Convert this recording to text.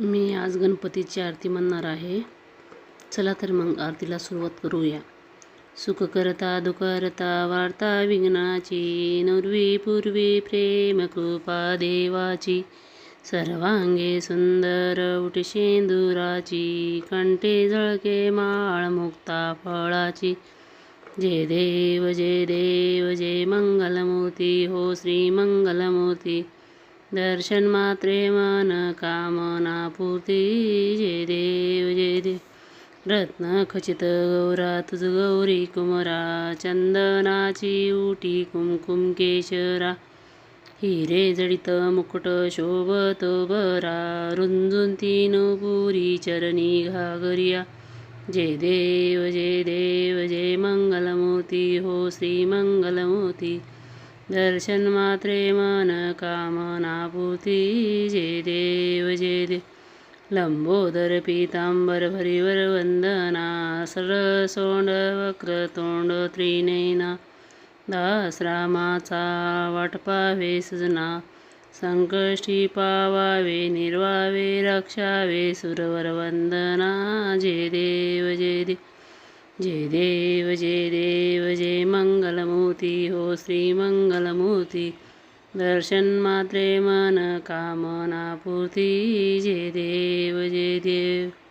मी आज गणपतीची आरती म्हणणार आहे. चला तर मग आरतीला सुरुवात करूया. सुख करता दुःखरता वार्ता विघ्नाची नववी पूर्वी प्रेम कृपा देवाची. सर्वांगे सुंदर उठशेंदुराची कंठे झळके माळ मुक्ता फळाची. जय देव जय देव जय मंगलमूर्ती हो श्री मंगलमूर्ती. दर्शन मात्रे मन कामना पूर्ती जय देव जय देव रत्न खचित गौरा तुझ गौरी कुमरा चंदनाची उटी कुमकुम केशरा हिरे जडित मुकुट शोभतो बरा रुंजून तीन पुरी चरणी घागरिया। जय देव जय देव जय मंगलमूर्ती हो श्री मंगलमूर्ती। दर्शन मात्रे मन कामना जे देव जे देव लंबोदर पीतांबर भरिवर वंदना। सरसोंड वक्रतोंड त्रिनयना। दासरामाचा रामाचा वाट सजना। संकष्टी पावावे निर्वावे रक्षावे सुरवर वंदना। जे देव जे देव जय देव जय देव जय मंगलमूर्ती हो श्री मंगलमूर्ती। दर्शन मात्रे मन कामना पूर्ती। जय देव जय देव।